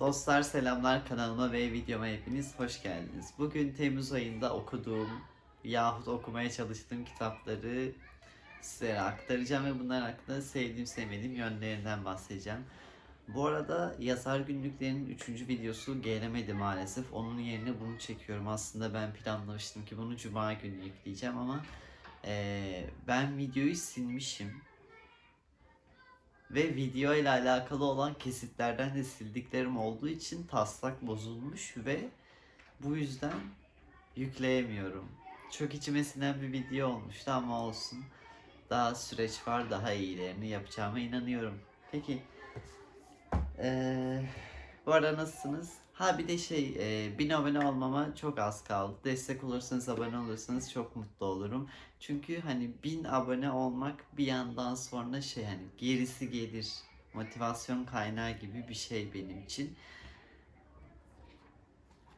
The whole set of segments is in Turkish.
Dostlar selamlar kanalıma ve videoma hepiniz hoş geldiniz. Bugün Temmuz ayında okuduğum yahut okumaya çalıştığım kitapları sizlere aktaracağım ve bunlar hakkında sevdiğim sevmediğim yönlerinden bahsedeceğim. Bu arada yazar günlüklerinin 3. videosu gelemedi maalesef. Onun yerine bunu çekiyorum. Aslında ben planlamıştım ki bunu cuma günü yükleyeceğim ama eee, ben videoyu silmişim. Ve video ile alakalı olan kesitlerden de sildiklerim olduğu için taslak bozulmuş ve bu yüzden yükleyemiyorum. Çok içime sinen bir video olmuştu ama olsun. Daha süreç var, daha iyilerini yapacağıma inanıyorum. Peki, ee, bu arada nasılsınız? Ha bir de şey, e, bin abone olmama çok az kaldı. Destek olursanız, abone olursanız çok mutlu olurum. Çünkü hani bin abone olmak bir yandan sonra şey hani gerisi gelir. Motivasyon kaynağı gibi bir şey benim için.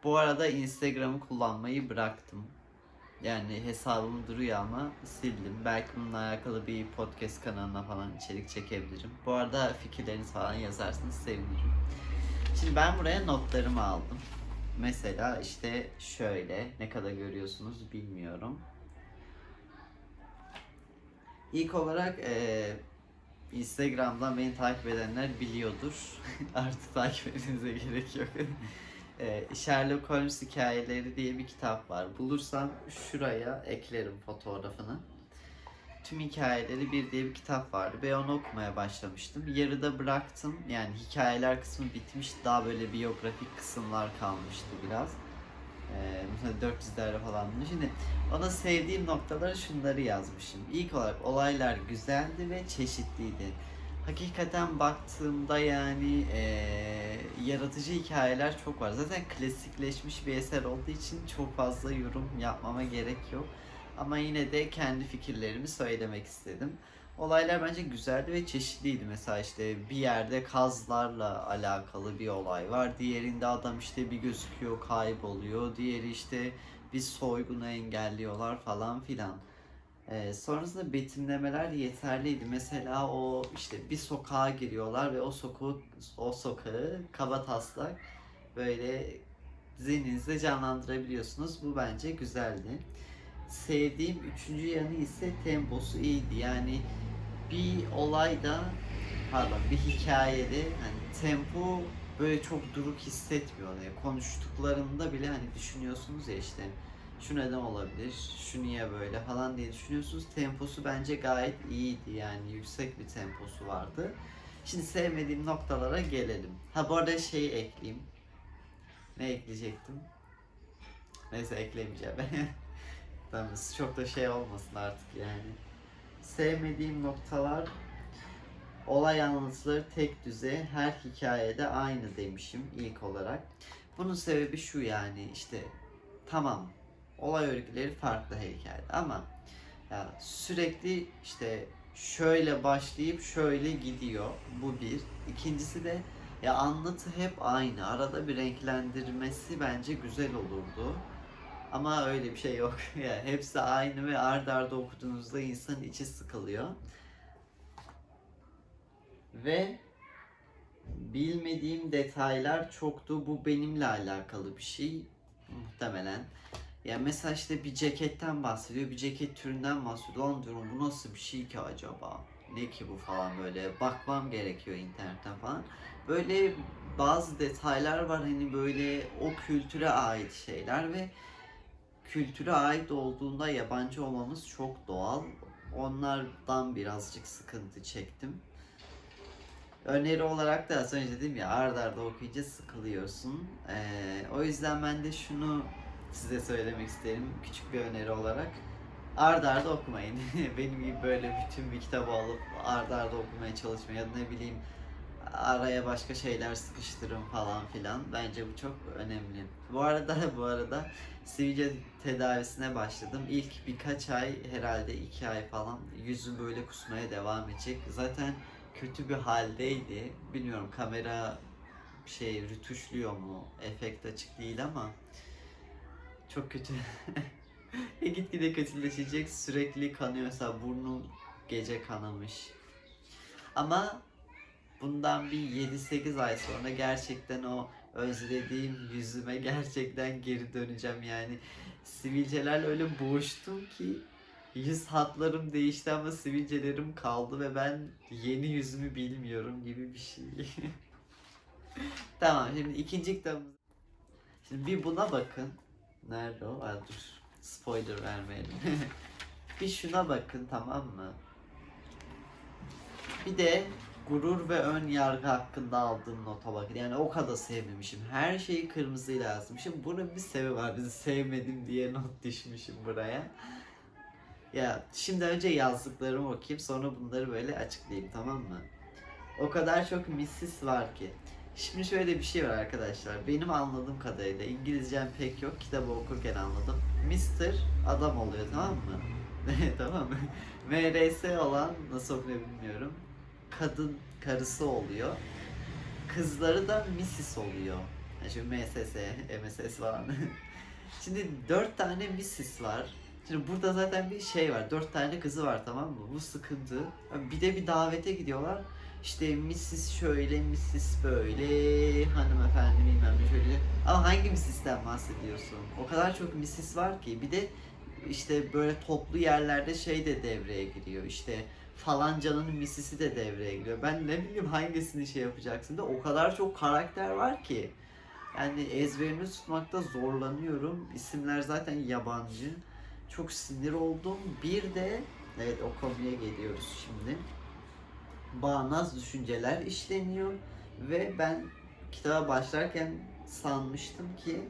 Bu arada Instagram'ı kullanmayı bıraktım. Yani hesabım duruyor ama sildim. Belki bununla alakalı bir podcast kanalına falan içerik çekebilirim. Bu arada fikirlerinizi falan yazarsanız sevinirim. Şimdi ben buraya notlarımı aldım. Mesela işte şöyle ne kadar görüyorsunuz bilmiyorum. İlk olarak eee, Instagram'dan beni takip edenler biliyordur. Artık takip etmenize gerek yok. Eee, Sherlock Holmes hikayeleri diye bir kitap var. Bulursam şuraya eklerim fotoğrafını. Tüm hikayeleri bir diye bir kitap vardı ve onu okumaya başlamıştım. Yarıda bıraktım. Yani hikayeler kısmı bitmiş. Daha böyle biyografik kısımlar kalmıştı biraz. Ee, mesela 400'lerde falan. Şimdi ona sevdiğim noktaları şunları yazmışım. İlk olarak olaylar güzeldi ve çeşitliydi. Hakikaten baktığımda yani eee, yaratıcı hikayeler çok var. Zaten klasikleşmiş bir eser olduğu için çok fazla yorum yapmama gerek yok. Ama yine de kendi fikirlerimi söylemek istedim. Olaylar bence güzeldi ve çeşitliydi. Mesela işte bir yerde kazlarla alakalı bir olay var. Diğerinde adam işte bir gözüküyor kayboluyor. Diğeri işte bir soygunu engelliyorlar falan filan. Ee, sonrasında betimlemeler yeterliydi. Mesela o işte bir sokağa giriyorlar ve o sokağı o sokağı kaba taslak böyle zihninizde canlandırabiliyorsunuz. Bu bence güzeldi. Sevdiğim üçüncü yanı ise temposu iyiydi. Yani bir olayda pardon bir hikayede hani tempo böyle çok duruk hissetmiyor. Yani konuştuklarında bile hani düşünüyorsunuz ya işte şu neden olabilir, şu niye böyle falan diye düşünüyorsunuz. Temposu bence gayet iyiydi yani yüksek bir temposu vardı. Şimdi sevmediğim noktalara gelelim. Ha bu arada şeyi ekleyeyim. Ne ekleyecektim? Neyse eklemeyeceğim. Tamam çok da şey olmasın artık yani. Sevmediğim noktalar olay anlatıları tek düze her hikayede aynı demişim ilk olarak. Bunun sebebi şu yani işte tamam olay örgüleri farklı hikayede ama ya sürekli işte şöyle başlayıp şöyle gidiyor. Bu bir. İkincisi de ya anlatı hep aynı. Arada bir renklendirmesi bence güzel olurdu. Ama öyle bir şey yok. ya hepsi aynı ve ard arda okuduğunuzda insanın içi sıkılıyor. Ve bilmediğim detaylar çoktu. Bu benimle alakalı bir şey muhtemelen. Ya mesela işte bir ceketten bahsediyor, bir ceket türünden bahsediyor. Lan diyorum bu nasıl bir şey ki acaba? Ne ki bu falan böyle bakmam gerekiyor internetten falan. Böyle bazı detaylar var hani böyle o kültüre ait şeyler ve kültüre ait olduğunda yabancı olmamız çok doğal. Onlardan birazcık sıkıntı çektim. Öneri olarak da az önce dedim ya ard arda okuyunca sıkılıyorsun. Ee, o yüzden ben de şunu size söylemek isterim küçük bir öneri olarak. Ard arda okumayın. Benim gibi böyle bütün bir kitabı alıp ard arda okumaya çalışmayın ya da ne bileyim araya başka şeyler sıkıştırın falan filan. Bence bu çok önemli. Bu arada bu arada sivilce tedavisine başladım. İlk birkaç ay herhalde iki ay falan yüzüm böyle kusmaya devam edecek. Zaten kötü bir haldeydi. Bilmiyorum kamera şey rütuşluyor mu? Efekt açık değil ama çok kötü. e gitgide kötüleşecek. Sürekli kanıyor. Mesela burnum gece kanamış. Ama bundan bir 7-8 ay sonra gerçekten o özlediğim yüzüme gerçekten geri döneceğim yani. Sivilcelerle öyle boğuştum ki yüz hatlarım değişti ama sivilcelerim kaldı ve ben yeni yüzümü bilmiyorum gibi bir şey. tamam şimdi ikinci kitabımız. Şimdi bir buna bakın. Nerede o? Aa, dur. Spoiler vermeyelim. bir şuna bakın tamam mı? Bir de gurur ve ön yargı hakkında aldığım nota bakın. Yani o kadar sevmemişim. Her şeyi kırmızıyla yazmışım. Bunun bir sebebi var. Bizi sevmedim diye not düşmüşüm buraya. Ya şimdi önce yazdıklarımı okuyayım sonra bunları böyle açıklayayım tamam mı? O kadar çok Mrs. var ki. Şimdi şöyle bir şey var arkadaşlar. Benim anladığım kadarıyla İngilizcem pek yok. Kitabı okurken anladım. Mr. adam oluyor tamam mı? tamam mı? MRS olan nasıl okunuyor bilmiyorum. Kadın karısı oluyor. Kızları da Mrs. oluyor. Yani şimdi MSS, MSS falan. Şimdi dört tane Mrs. var. Şimdi burada zaten bir şey var. Dört tane kızı var tamam mı? Bu sıkıntı. Bir de bir davete gidiyorlar. İşte Mrs. şöyle, Mrs. böyle, hanımefendi bilmem ne şöyle. Ama hangi Mrs.'den bahsediyorsun? O kadar çok Mrs. var ki. Bir de işte böyle toplu yerlerde şey de devreye giriyor. İşte falancanın Mrs.'i de devreye giriyor. Ben ne bileyim hangisini şey yapacaksın da o kadar çok karakter var ki. Yani ezberini tutmakta zorlanıyorum. İsimler zaten yabancı. Çok sinir oldum. Bir de evet o konuya geliyoruz şimdi. Bağnaz düşünceler işleniyor ve ben kitaba başlarken sanmıştım ki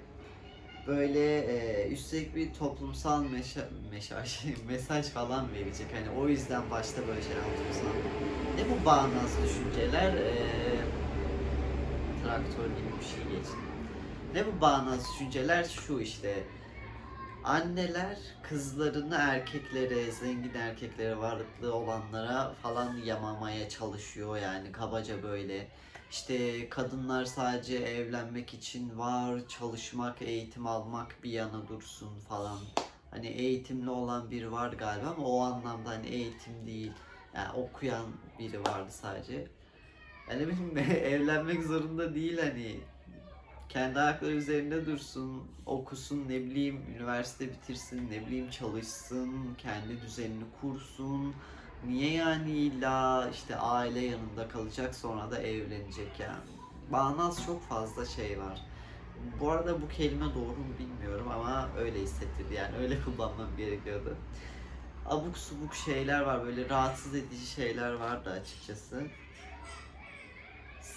böyle e, üstelik bir toplumsal meşa, meşaj, mesaj falan verecek. Hani o yüzden başta böyle şey aldım sandım. Ne bu bağnaz düşünceler? E, traktör gibi bir şey geçti. Ne bu bağnaz düşünceler? Şu işte. Anneler kızlarını erkeklere, zengin erkeklere, varlıklı olanlara falan yamamaya çalışıyor yani kabaca böyle. İşte kadınlar sadece evlenmek için var, çalışmak, eğitim almak bir yana dursun falan. Hani eğitimli olan biri var galiba ama o anlamda hani eğitim değil. Yani okuyan biri vardı sadece. Yani benim evlenmek zorunda değil hani kendi ayakları üzerinde dursun, okusun, ne bileyim üniversite bitirsin, ne bileyim çalışsın, kendi düzenini kursun. Niye yani illa işte aile yanında kalacak sonra da evlenecek yani. Bağnaz çok fazla şey var. Bu arada bu kelime doğru mu bilmiyorum ama öyle hissettirdi yani öyle kullanmam gerekiyordu. Abuk subuk şeyler var böyle rahatsız edici şeyler vardı açıkçası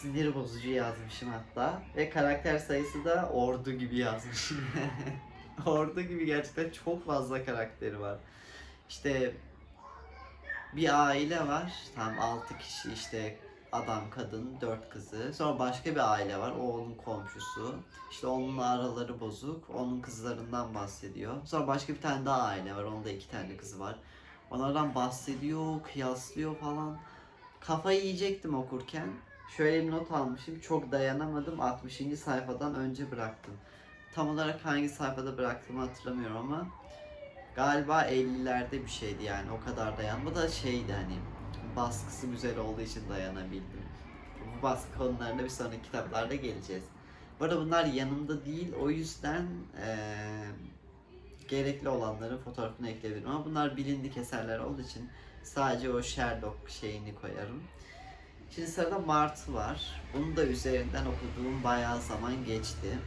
sinir bozucu yazmışım hatta. Ve karakter sayısı da ordu gibi yazmışım. ordu gibi gerçekten çok fazla karakteri var. İşte bir aile var. Tam 6 kişi işte adam, kadın, dört kızı. Sonra başka bir aile var. O onun komşusu. İşte onunla araları bozuk. Onun kızlarından bahsediyor. Sonra başka bir tane daha aile var. Onda iki tane kızı var. Onlardan bahsediyor, kıyaslıyor falan. Kafayı yiyecektim okurken. Şöyle bir not almışım. Çok dayanamadım. 60. sayfadan önce bıraktım. Tam olarak hangi sayfada bıraktığımı hatırlamıyorum ama galiba 50'lerde bir şeydi yani. O kadar dayanma da şeydi hani baskısı güzel olduğu için dayanabildim. Bu baskı konularına bir sonraki kitaplarda geleceğiz. Bu arada bunlar yanımda değil. O yüzden eee, gerekli olanların fotoğrafını ekleyebilirim. Ama bunlar bilindik eserler olduğu için sadece o Sherlock şeyini koyarım. Şimdi sırada Martı var. Bunu da üzerinden okuduğum bayağı zaman geçti.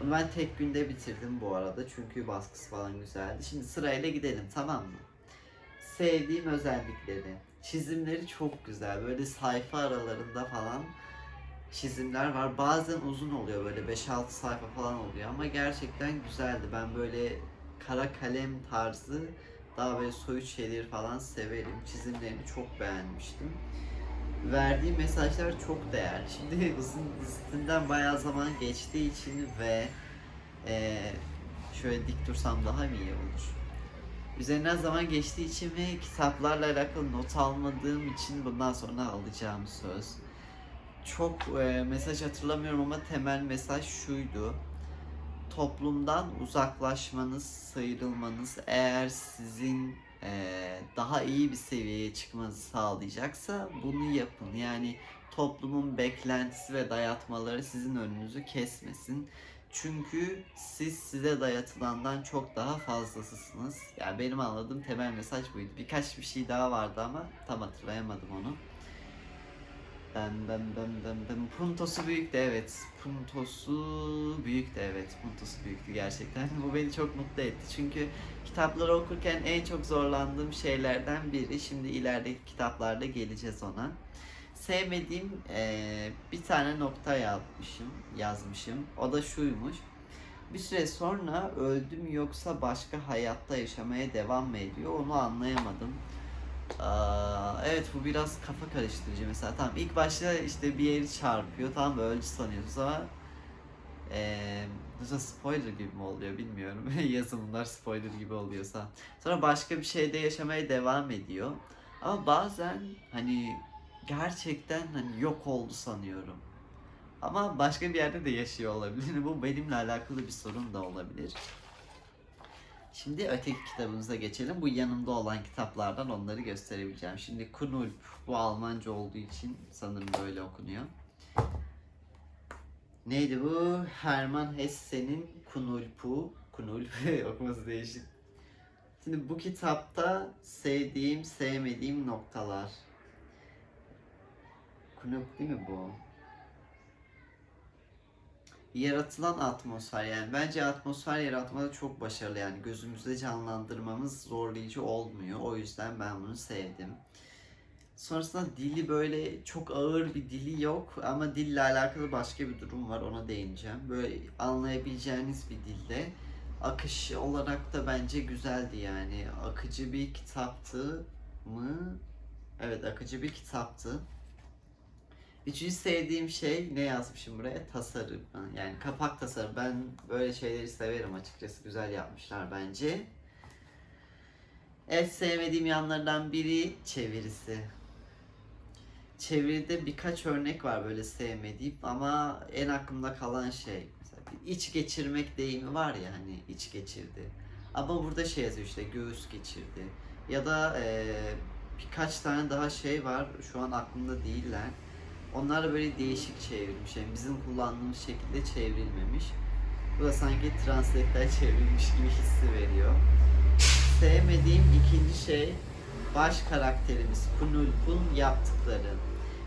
Bunu ben tek günde bitirdim bu arada çünkü baskısı falan güzeldi. Şimdi sırayla gidelim tamam mı? Sevdiğim özellikleri. Çizimleri çok güzel. Böyle sayfa aralarında falan çizimler var. Bazen uzun oluyor böyle 5-6 sayfa falan oluyor ama gerçekten güzeldi. Ben böyle kara kalem tarzı daha böyle soyut şeyleri falan severim. Çizimlerini çok beğenmiştim verdiği mesajlar çok değerli. Şimdi uzun üstünden bayağı zaman geçtiği için ve eee, şöyle dik dursam daha mı iyi olur? Üzerinden zaman geçtiği için ve kitaplarla alakalı not almadığım için bundan sonra alacağım söz. Çok eee, mesaj hatırlamıyorum ama temel mesaj şuydu. Toplumdan uzaklaşmanız, sıyrılmanız eğer sizin daha iyi bir seviyeye çıkmanızı sağlayacaksa bunu yapın. Yani toplumun beklentisi ve dayatmaları sizin önünüzü kesmesin. Çünkü siz size dayatılandan çok daha fazlasısınız. Yani benim anladığım temel mesaj buydu. Birkaç bir şey daha vardı ama tam hatırlayamadım onu. Den den den den den. Puntosu büyüktü evet. Puntosu büyüktü evet. Puntosu büyüktü gerçekten. Bu beni çok mutlu etti. Çünkü kitapları okurken en çok zorlandığım şeylerden biri. Şimdi ilerideki kitaplarda geleceğiz ona. Sevmediğim eee, bir tane nokta yazmışım, yazmışım. O da şuymuş. Bir süre sonra öldüm yoksa başka hayatta yaşamaya devam mı ediyor onu anlayamadım. Evet bu biraz kafa karıştırıcı mesela. Tamam ilk başta işte bir yeri çarpıyor tamam mı? öldü sanıyorsunuz ama da spoiler gibi mi oluyor bilmiyorum. Yazımlar spoiler gibi oluyorsa. Sonra başka bir şeyde yaşamaya devam ediyor. Ama bazen hani gerçekten hani yok oldu sanıyorum. Ama başka bir yerde de yaşıyor olabilir. Bu benimle alakalı bir sorun da olabilir. Şimdi öteki kitabımıza geçelim. Bu yanımda olan kitaplardan onları gösterebileceğim. Şimdi Kunulp bu Almanca olduğu için sanırım böyle okunuyor. Neydi bu? Hermann Hesse'nin Kunulp'u. Kunulp okuması değişik. Şimdi bu kitapta sevdiğim, sevmediğim noktalar. Kunulp değil mi bu? Yaratılan atmosfer yani bence atmosfer yaratmada çok başarılı yani gözümüzde canlandırmamız zorlayıcı olmuyor. O yüzden ben bunu sevdim. Sonrasında dili böyle çok ağır bir dili yok ama dille alakalı başka bir durum var ona değineceğim. Böyle anlayabileceğiniz bir dilde akış olarak da bence güzeldi yani. Akıcı bir kitaptı mı? Evet akıcı bir kitaptı. Üçüncü sevdiğim şey ne yazmışım buraya? Tasarım. Yani kapak tasarım. Ben böyle şeyleri severim açıkçası. Güzel yapmışlar bence. Evet sevmediğim yanlardan biri çevirisi. Çeviride birkaç örnek var böyle sevmediğim ama en aklımda kalan şey mesela iç geçirmek deyimi var ya hani iç geçirdi. Ama burada şey yazıyor işte göğüs geçirdi. Ya da eee, birkaç tane daha şey var şu an aklımda değiller. Onlar da böyle değişik çevrilmiş. Yani bizim kullandığımız şekilde çevrilmemiş. Bu da sanki translate'den çevrilmiş gibi hissi veriyor. Sevmediğim ikinci şey baş karakterimiz Kunulp'un yaptıkları.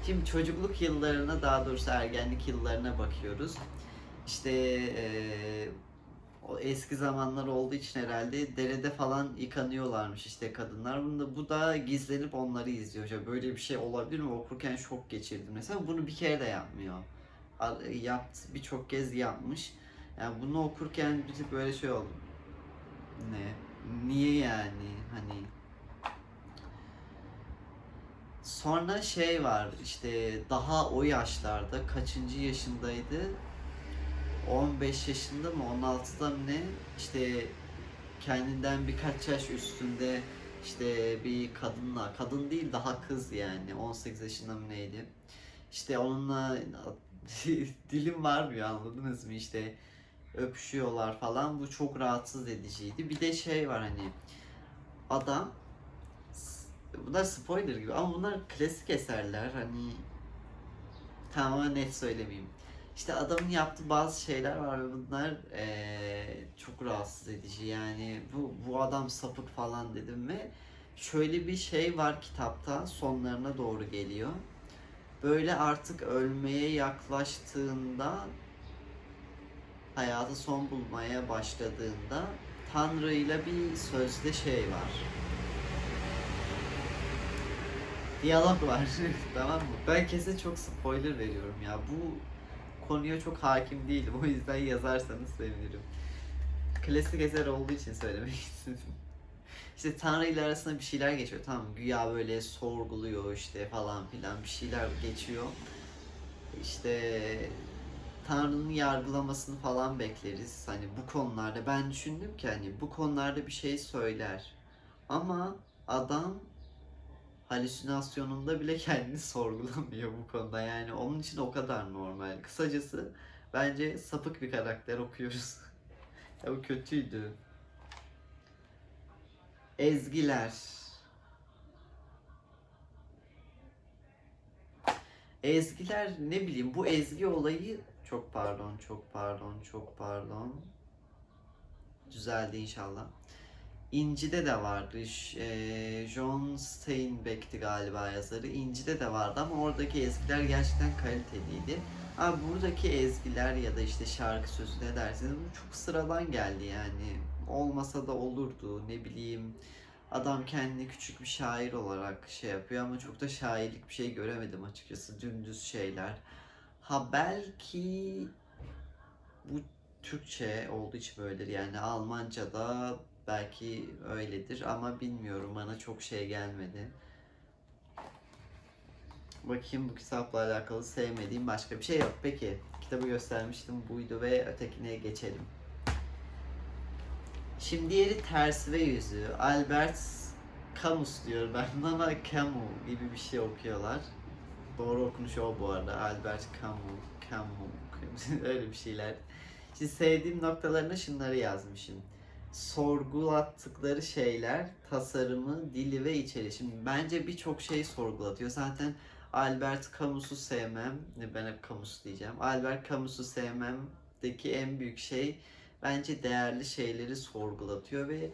Şimdi çocukluk yıllarına daha doğrusu ergenlik yıllarına bakıyoruz. İşte eee, o eski zamanlar olduğu için herhalde derede falan yıkanıyorlarmış işte kadınlar. Bunu da, bu da gizlenip onları izliyor. Ya böyle bir şey olabilir mi? Okurken şok geçirdim. Mesela bunu bir kere de yapmıyor. Yaptı, birçok kez yapmış. Yani bunu okurken bir tık böyle şey oldu. Ne? Niye yani? Hani Sonra şey var işte daha o yaşlarda kaçıncı yaşındaydı? 15 yaşında mı 16'da mı ne? İşte kendinden birkaç yaş üstünde işte bir kadınla kadın değil daha kız yani 18 yaşında mı neydi? İşte onunla dilim varmıyor anladınız mı? İşte öpüşüyorlar falan bu çok rahatsız ediciydi. Bir de şey var hani adam bunlar spoiler gibi ama bunlar klasik eserler hani tamamen net söylemeyeyim işte adamın yaptığı bazı şeyler var ve bunlar eee, çok rahatsız edici. Yani bu bu adam sapık falan dedim ve şöyle bir şey var kitapta sonlarına doğru geliyor. Böyle artık ölmeye yaklaştığında hayatı son bulmaya başladığında Tanrı ile bir sözde şey var. Diyalog var. tamam mı? Ben kesin çok spoiler veriyorum ya. Bu konuya çok hakim değilim. O yüzden yazarsanız sevinirim. Klasik eser olduğu için söylemek istedim. İşte Tanrı ile arasında bir şeyler geçiyor. Tamam güya böyle sorguluyor işte falan filan bir şeyler geçiyor. İşte Tanrı'nın yargılamasını falan bekleriz. Hani bu konularda ben düşündüm ki hani bu konularda bir şey söyler. Ama adam halüsinasyonunda bile kendini sorgulamıyor bu konuda. Yani onun için o kadar normal. Kısacası bence sapık bir karakter okuyoruz. ya bu kötüydü. Ezgiler. ezgiler ne bileyim bu ezgi olayı çok pardon çok pardon çok pardon düzeldi inşallah. İnci'de de vardı. Eee, John Steinbeck'ti galiba yazarı. İnci'de de vardı ama oradaki ezgiler gerçekten kaliteliydi. Ama buradaki ezgiler ya da işte şarkı sözü ne derseniz bu çok sıradan geldi yani. Olmasa da olurdu ne bileyim. Adam kendini küçük bir şair olarak şey yapıyor ama çok da şairlik bir şey göremedim açıkçası. Dümdüz şeyler. Ha belki bu Türkçe olduğu için böyledir. Yani Almanca'da belki öyledir ama bilmiyorum bana çok şey gelmedi. Bakayım bu kitapla alakalı sevmediğim başka bir şey yok. Peki kitabı göstermiştim buydu ve ötekine geçelim. Şimdi diğeri Ters ve Yüzü. Albert Camus diyor ben ama Camus gibi bir şey okuyorlar. Doğru okunuş o bu arada. Albert Camus, Camus, öyle bir şeyler. Şimdi sevdiğim noktalarına şunları yazmışım. Sorgulattıkları şeyler, tasarımı, dili ve içeriği. Bence birçok şey sorgulatıyor. Zaten Albert Camus'u sevmem, ben hep Camus diyeceğim. Albert Camus'u sevmemdeki en büyük şey bence değerli şeyleri sorgulatıyor ve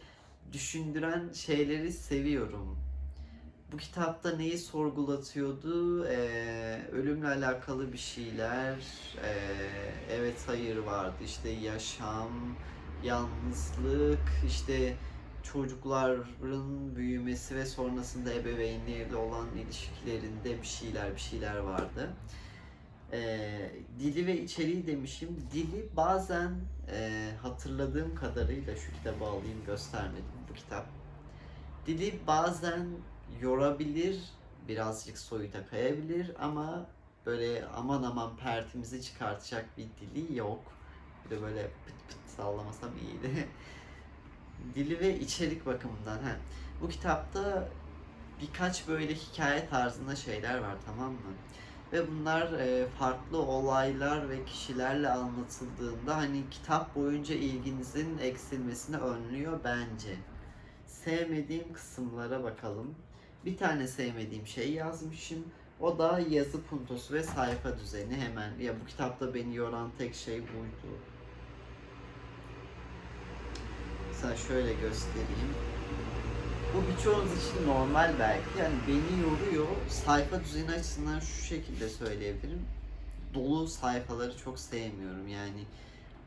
düşündüren şeyleri seviyorum. Bu kitapta neyi sorgulatıyordu? Ee, ölümle alakalı bir şeyler, ee, evet hayır vardı, işte yaşam, yalnızlık, işte çocukların büyümesi ve sonrasında ebeveynleriyle olan ilişkilerinde bir şeyler bir şeyler vardı. Ee, dili ve içeriği demişim. Dili bazen e, hatırladığım kadarıyla şu kitabı alayım göstermedim bu kitap. Dili bazen yorabilir, birazcık soyuta kayabilir ama böyle aman aman pertimizi çıkartacak bir dili yok. Bir de böyle pıt pıt sallamasam iyiydi. Dili ve içerik bakımından. He. Bu kitapta birkaç böyle hikaye tarzında şeyler var tamam mı? Ve bunlar e, farklı olaylar ve kişilerle anlatıldığında hani kitap boyunca ilginizin eksilmesini önlüyor bence. Sevmediğim kısımlara bakalım. Bir tane sevmediğim şey yazmışım. O da yazı puntosu ve sayfa düzeni hemen. Ya bu kitapta beni yoran tek şey buydu. Sana şöyle göstereyim. Bu birçoğunuz için normal belki. Yani beni yoruyor. Sayfa düzeni açısından şu şekilde söyleyebilirim. Dolu sayfaları çok sevmiyorum. Yani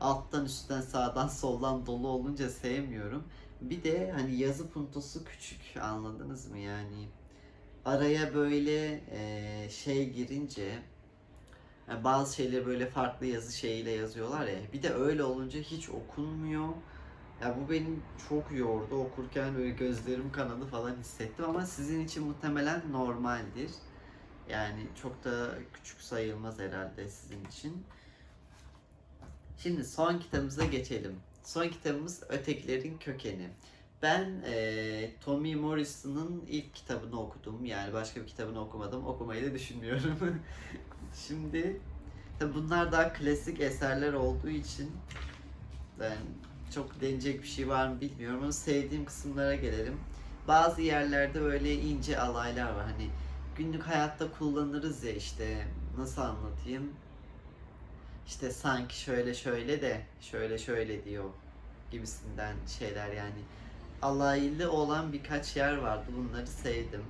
alttan üstten sağdan soldan dolu olunca sevmiyorum. Bir de hani yazı puntosu küçük anladınız mı yani araya böyle şey girince bazı şeyleri böyle farklı yazı şeyiyle yazıyorlar ya bir de öyle olunca hiç okunmuyor. Ya bu benim çok yordu okurken böyle gözlerim kanadı falan hissettim ama sizin için muhtemelen normaldir. Yani çok da küçük sayılmaz herhalde sizin için. Şimdi son kitabımıza geçelim. Son kitabımız Ötekilerin Kökeni. Ben eee Tommy Morrison'ın ilk kitabını okudum. Yani başka bir kitabını okumadım. Okumayı da düşünmüyorum. Şimdi tabi bunlar daha klasik eserler olduğu için ben çok denecek bir şey var mı bilmiyorum ama sevdiğim kısımlara gelelim. Bazı yerlerde böyle ince alaylar var. Hani günlük hayatta kullanırız ya işte nasıl anlatayım? İşte sanki şöyle şöyle de şöyle şöyle diyor gibisinden şeyler yani alaylı olan birkaç yer vardı. Bunları sevdim.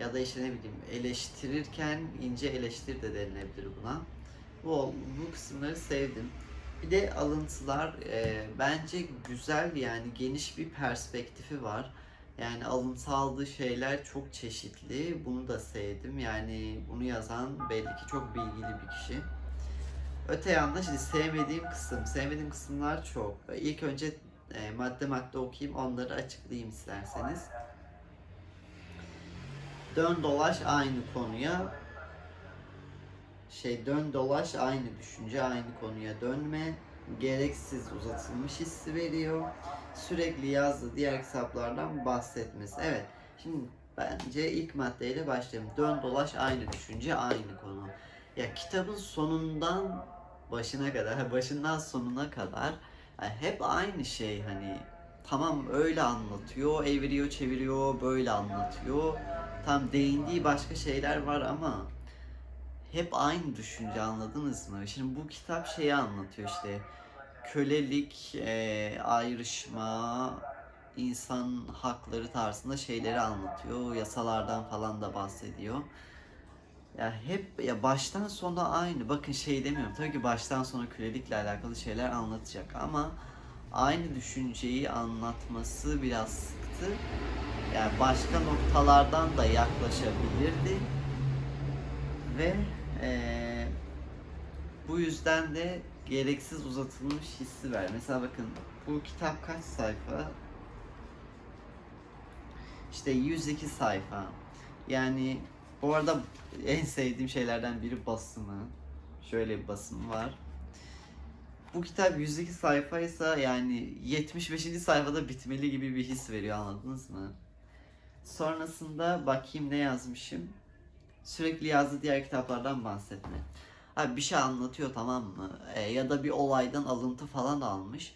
Ya da işte ne bileyim eleştirirken ince eleştir de denilebilir buna. Bu, bu kısımları sevdim. Bir de alıntılar e, bence güzel yani geniş bir perspektifi var. Yani alıntı aldığı şeyler çok çeşitli. Bunu da sevdim. Yani bunu yazan belli ki çok bilgili bir kişi. Öte yanda şimdi sevmediğim kısım, sevmediğim kısımlar çok. İlk önce e, madde madde okuyayım, onları açıklayayım isterseniz. Dön dolaş aynı konuya. Şey dön dolaş aynı düşünce aynı konuya dönme. Gereksiz uzatılmış hissi veriyor. Sürekli yazdığı diğer kitaplardan bahsetmesi. Evet. Şimdi bence ilk maddeyle başlayalım. Dön dolaş aynı düşünce aynı konu. Ya kitabın sonundan başına kadar, başından sonuna kadar yani hep aynı şey hani tamam öyle anlatıyor, eviriyor, çeviriyor, böyle anlatıyor. Tam değindiği başka şeyler var ama hep aynı düşünce anladınız mı? Şimdi bu kitap şeyi anlatıyor işte kölelik, e, ayrışma, insan hakları tarzında şeyleri anlatıyor. Yasalardan falan da bahsediyor. Ya hep ya baştan sona aynı. Bakın şey demiyorum. Tabii ki baştan sona kölelikle alakalı şeyler anlatacak ama aynı düşünceyi anlatması biraz sıktı. Yani başka noktalardan da yaklaşabilirdi. Ve eee, bu yüzden de gereksiz uzatılmış hissi ver. Mesela bakın bu kitap kaç sayfa? İşte 102 sayfa. Yani bu arada en sevdiğim şeylerden biri basımı. Şöyle bir basımı var. Bu kitap 102 sayfaysa yani 75. sayfada bitmeli gibi bir his veriyor anladınız mı? Sonrasında bakayım ne yazmışım. Sürekli yazdığı diğer kitaplardan bahsetme. Abi bir şey anlatıyor tamam mı? E, ya da bir olaydan alıntı falan almış.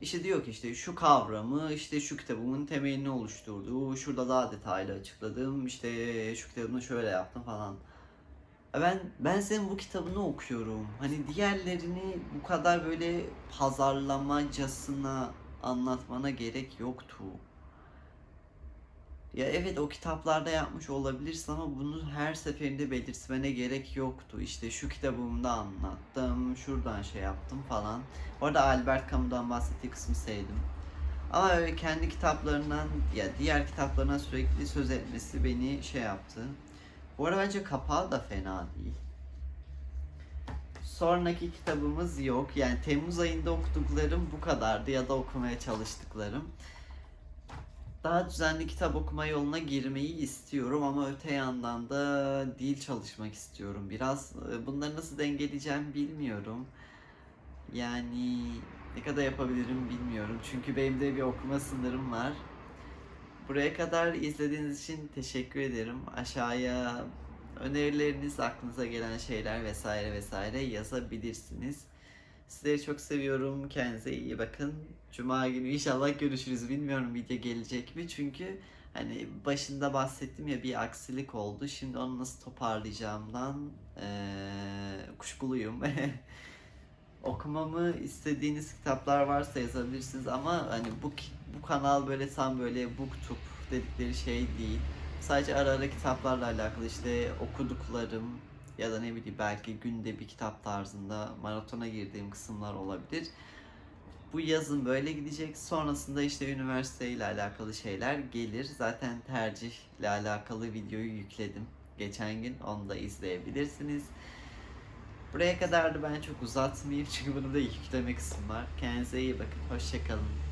İşte diyor ki işte şu kavramı işte şu kitabımın temelini oluşturduğu, şurada daha detaylı açıkladım, işte şu kitabını şöyle yaptım falan. Ya Ben ben senin bu kitabını okuyorum. Hani diğerlerini bu kadar böyle pazarlamacasına anlatmana gerek yoktu. Ya evet o kitaplarda yapmış olabilirsin ama bunu her seferinde belirtmene gerek yoktu. İşte şu kitabımda anlattım, şuradan şey yaptım falan. Bu arada Albert Camus'dan bahsettiği kısmı sevdim. Ama öyle kendi kitaplarından ya diğer kitaplarına sürekli söz etmesi beni şey yaptı. Bu arada bence kapağı da fena değil. Sonraki kitabımız yok. Yani Temmuz ayında okuduklarım bu kadardı ya da okumaya çalıştıklarım. Daha düzenli kitap okuma yoluna girmeyi istiyorum ama öte yandan da dil çalışmak istiyorum. Biraz e, bunları nasıl dengeleyeceğim bilmiyorum. Yani ne kadar yapabilirim bilmiyorum. Çünkü benim de bir okuma sınırım var. Buraya kadar izlediğiniz için teşekkür ederim. Aşağıya önerileriniz, aklınıza gelen şeyler vesaire vesaire yazabilirsiniz. Sizleri çok seviyorum. Kendinize iyi bakın. Cuma günü inşallah görüşürüz. Bilmiyorum video gelecek mi? Çünkü hani başında bahsettim ya bir aksilik oldu. Şimdi onu nasıl toparlayacağımdan eee kuşkuluyum. Okumamı istediğiniz kitaplar varsa yazabilirsiniz ama hani bu bu kanal böyle tam böyle booktube dedikleri şey değil. Sadece ara ara kitaplarla alakalı işte okuduklarım ya da ne bileyim belki günde bir kitap tarzında maratona girdiğim kısımlar olabilir. Bu yazın böyle gidecek. Sonrasında işte üniversiteyle alakalı şeyler gelir. Zaten tercihle alakalı videoyu yükledim. Geçen gün onu da izleyebilirsiniz. Buraya kadar da ben çok uzatmayayım çünkü bunun da yükleme kısmı var. Kendinize iyi bakın. Hoşçakalın.